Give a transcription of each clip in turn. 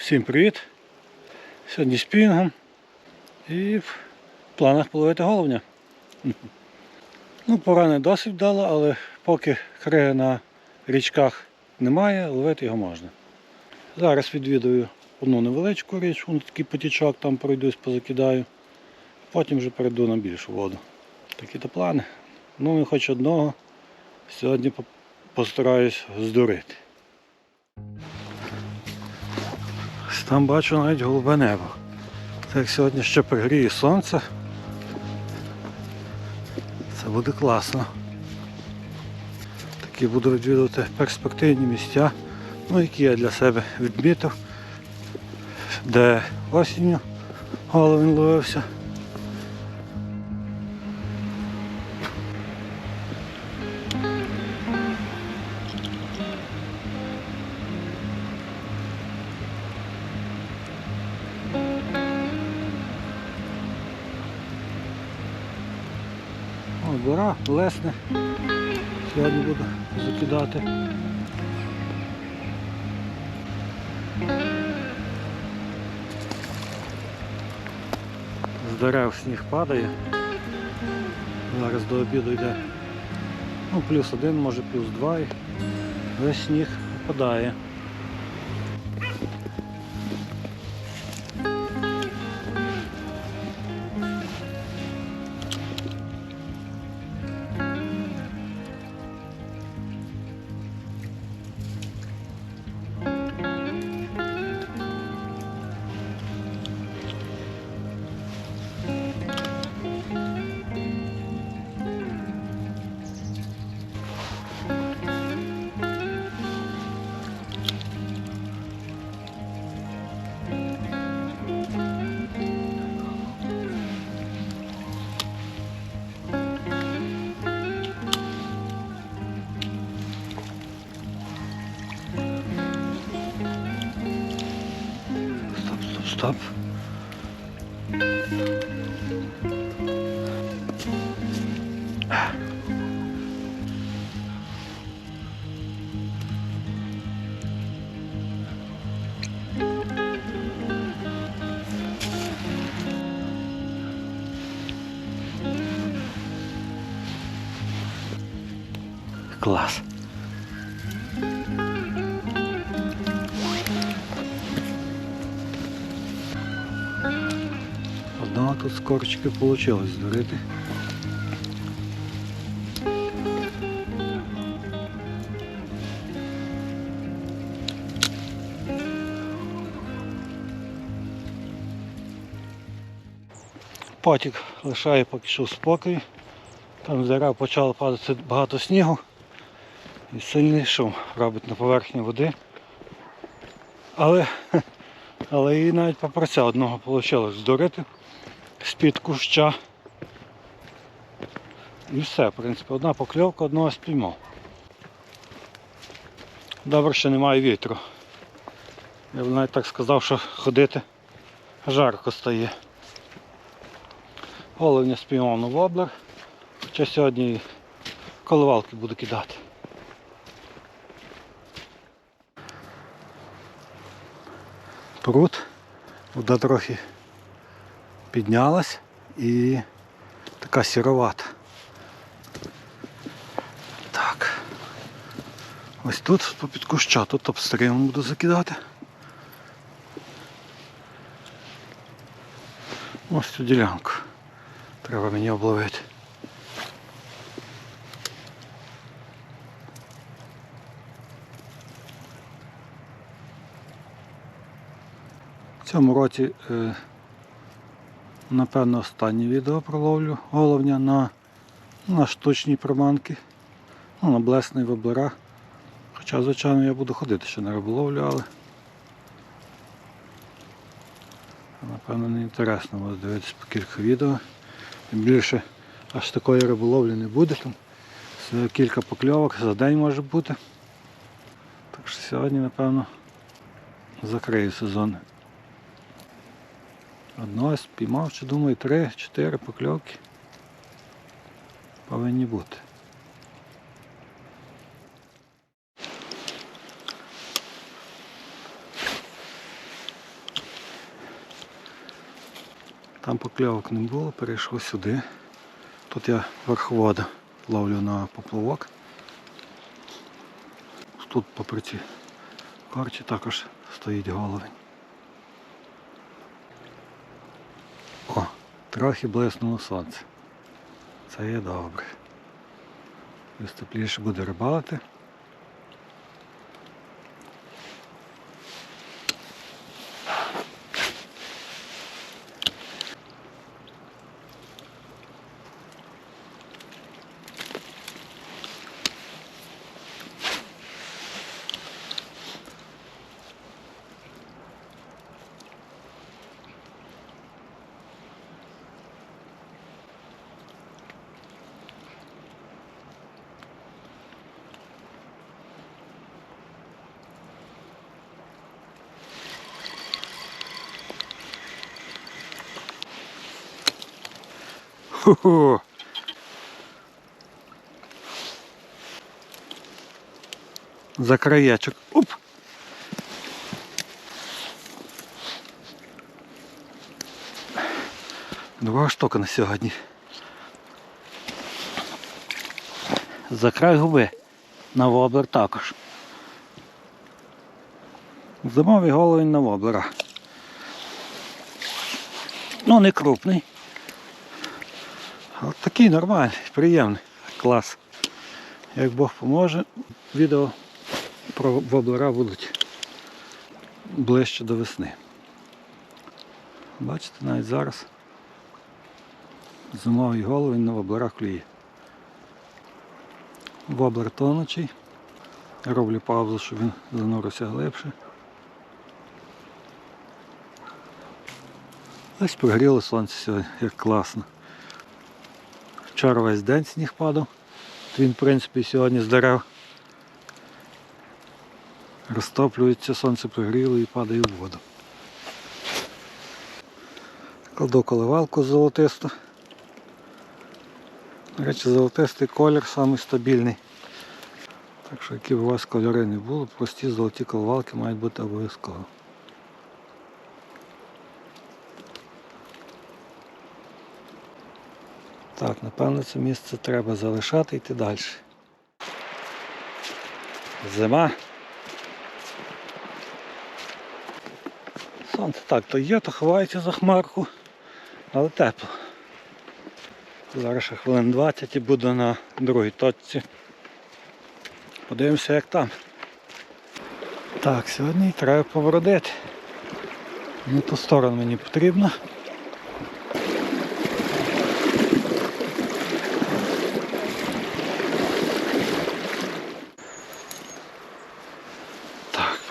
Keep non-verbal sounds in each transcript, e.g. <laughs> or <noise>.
Всім привіт! Сьогодні з пінгом і в планах половити головня. <laughs> Ну, пора досить вдала, але поки криги на річках немає, ловити його можна. Зараз відвідую одну невеличку річ, вон такий потічок, там пройдусь, позакидаю. Потім вже перейду на більшу воду. Такі то плани. Ну і хоч одного сьогодні по- постараюсь здурити. Там бачу навіть голубе небо. Так сьогодні ще пригріє сонце. Це буде класно. Такі буду відвідувати перспективні місця, ну, які я для себе відмітив, де осінню головень ловився. Гора, лесне. Сьогодні буду закидати. З дерев сніг падає. Зараз до обіду йде. Ну, плюс один, може плюс два. і Весь сніг падає. Стоп. Класс. Тут з корочки вийшло здурити. Потік лишає поки що в спокій. Там з дерев почало падати багато снігу і сильний шум робить на поверхні води. Але, <laughs> але і навіть попраця одного вийшло здурити з-під куща. І все, в принципі, одна покльовка, одного спіймав. Добре, що немає вітру. Я б навіть так сказав, що ходити жарко стає. Головня спіймав на воблер, хоча сьогодні коливалки буду кидати. Пруд, вода трохи піднялась і така сіровата. Так. Ось тут попід куща, тут обстрілом буду закидати. Ось цю ділянку. Треба мені обловити. В цьому році, е, напевно, останнє відео про ловлю головня на, на штучні приманки, ну, на блесний воблера. Хоча, звичайно, я буду ходити ще на риболовлю, але напевно не інтересно вас дивитися по кілька відео. Тим більше аж такої риболовлі не буде. Там кілька покльовок за день може бути. Так що сьогодні, напевно, закрию сезон. Одна спіймав, чи думаю, три-чотири покльовки повинні бути. Там покльовок не було, перейшов сюди. Тут я верховода ловлю на поплавок. Тут попри ці корчі також стоїть головень. Трохи блиснуло сонце. Це є добре. Ось тепліше буде рибалити. Ху-ху. За краєчок. Оп. Друга штука на сьогодні. За край губи. На воблер також. Зимовий головень на воблера. Ну, не крупний. Такий нормальний, приємний. Клас. Як Бог поможе, відео про воблера будуть ближче до весни. Бачите, навіть зараз зимовий головень на воблерах клює. Воблер тонучий. Роблю паузу, щоб він занурився глибше. Ось прогріло сонце сьогодні, як класно. Вчора весь день сніг падав. Він, в принципі, сьогодні з дерев розтоплюється, сонце прогріло і падає в воду. Кладу коливалку золотисту. До речі, золотистий колір самий стабільний. Так що які б у вас кольори не були, прості золоті коливалки мають бути обов'язково. Так, напевно, це місце треба залишати і йти далі. Зима. Сонце так, то є, то ховається за хмарку, але тепло. Зараз ще хвилин 20 і буду на другій точці. Подивимося як там. Так, сьогодні треба повородити. Не ту сторону мені потрібно.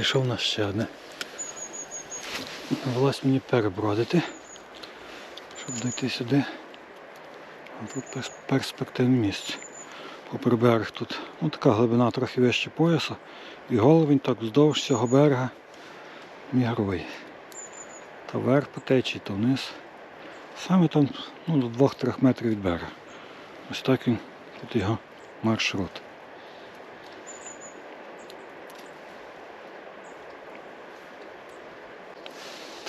Так, у нас ще одне. Довелось мені перебродити, щоб дойти сюди. А тут перспективне місце. Попри берег тут ну, така глибина трохи вище пояса. І головень так вздовж цього берега мігрує. То вверх по течії, то вниз. Саме там ну, до 2-3 метрів від берега. Ось так він тут його маршрут.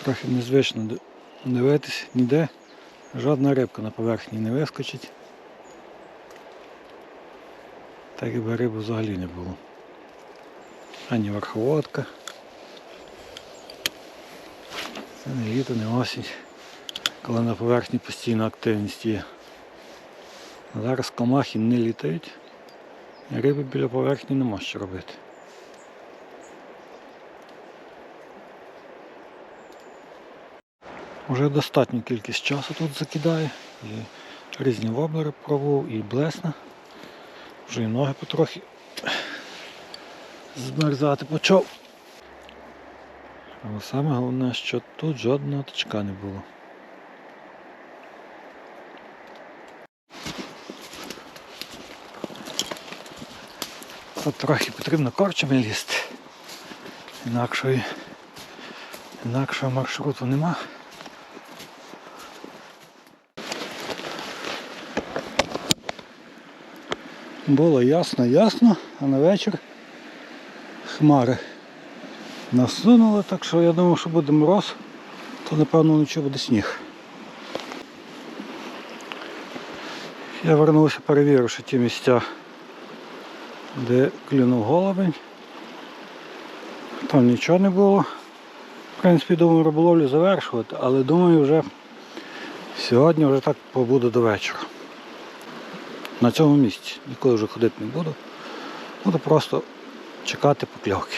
Трохи незвично дивитись ніде. Жодна рибка на поверхні не вискочить. Так якби риби взагалі не було. Ані верховодка. Це не літо, не осінь, коли на поверхні постійна активність є. Зараз комахи не літають, риби біля поверхні нема що робити. Уже достатню кількість часу тут закидає. І різні воблери пробував, і блесна. Вже і ноги потрохи змерзати почав. Але саме головне, що тут жодного тичка не було. Тут трохи потрібно корчами лізти. Інакшої, інакшого маршруту нема. Було ясно-ясно, а на вечір хмари насунули, так що я думав, що буде мороз, то напевно вночі буде сніг. Я вернувся, перевіривши ті місця, де клюнув голубень. Там нічого не було. В принципі, думаю, риболовлю завершувати, але думаю вже сьогодні вже так побуду до вечора. На цьому місці. Ніколи вже ходити не буду. Буду просто чекати покльовки.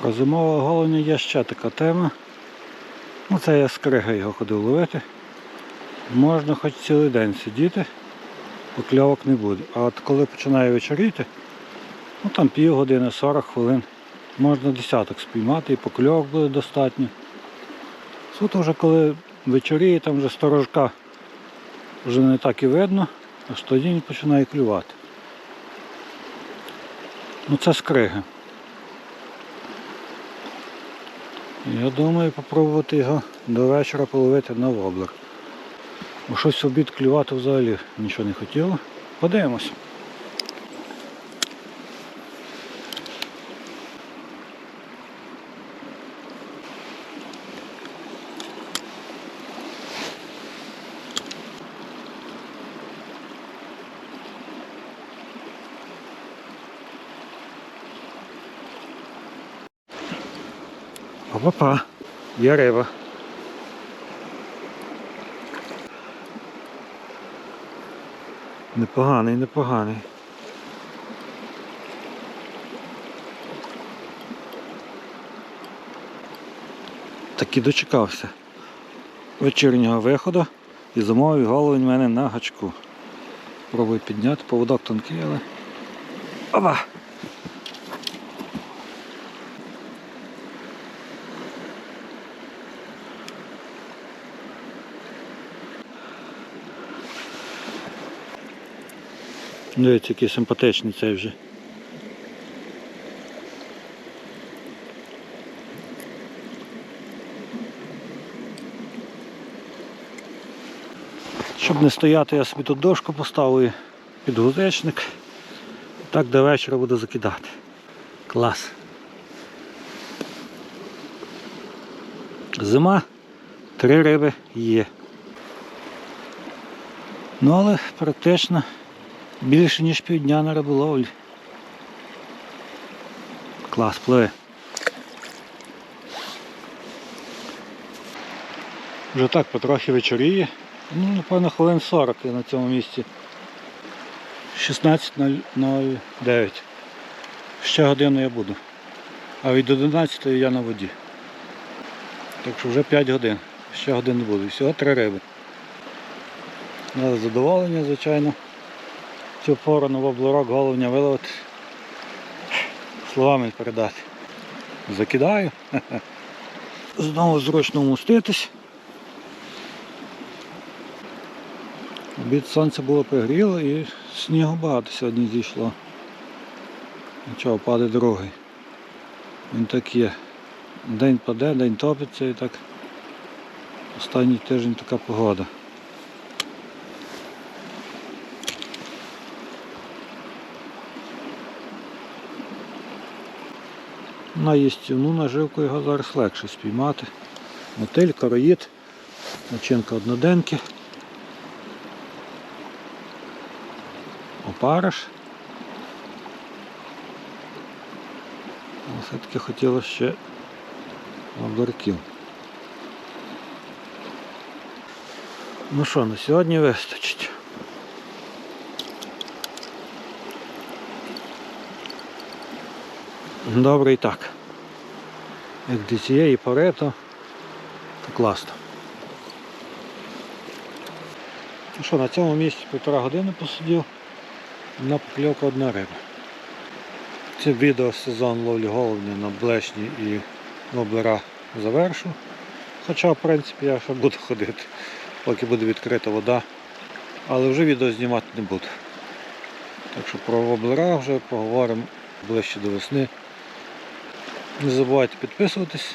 Про зимове головня є ще така тема. Ну, це я з його ходив ловити. Можна хоч цілий день сидіти, покльовок не буде. А от коли починає вечоріти, ну там півгодини, 40 хвилин, можна десяток спіймати і покльовок буде достатньо. Суто вже коли вечоріє, там вже сторожка вже не так і видно, аж тоді він починає клювати. Ну це скриги. Я думаю попробувати його до вечора половити на воблер. Бо щось обід клювати взагалі нічого не хотіло. Подивимось. Опа-па, є риба. Непоганий, непоганий. Так і дочекався вечірнього виходу і замовив головень в мене на гачку. Пробую підняти, поводок тонкий, але. Опа! Дивіться, який симпатичний цей вже. Щоб не стояти, я собі тут дошку поставив під гузечник. Так до вечора буду закидати. Клас. Зима, три риби є. Ну але практично більше ніж півдня на риболовлі. Клас, пливе. Вже так потрохи вечоріє. Ну, напевно, хвилин 40 я на цьому місці. 16.09. Ще годину я буду. А від 11 я на воді. Так що вже 5 годин. Ще годин буду. Всього 3 риби. Але задоволення, звичайно. Цю пору на воблерок головня виловити. Словами передати. Закидаю. <laughs> Знову зручно вмоститись. Обід сонце було пригріло і снігу багато сьогодні зійшло. Нічого, паде другий. Він так є. День паде, день топиться і так. Останній тиждень така погода. На їстівну наживку його зараз легше спіймати. Мотиль, короїд, начинка одноденки. Опариш. Все-таки хотілося ще обдарків. Ну що, на сьогодні вистачить. Добре і так. Як до цієї пори, то, то класно. Ну що, на цьому місці півтора години посидів, на покльовка одна риба. Це відео сезон ловлі головня на блешні і воблера завершу. Хоча, в принципі, я ще буду ходити, поки буде відкрита вода. Але вже відео знімати не буду. Так що про воблера вже поговоримо ближче до весни. Не забувайте підписуватись.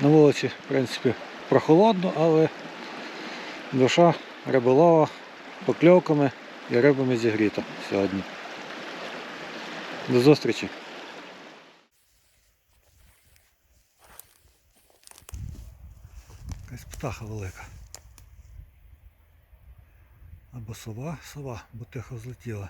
На вулиці, в принципі, прохолодно, але душа риболова покльовками і рибами зігріта сьогодні. До зустрічі! Якась птаха велика. Або сова, сова, бо тихо злетіла.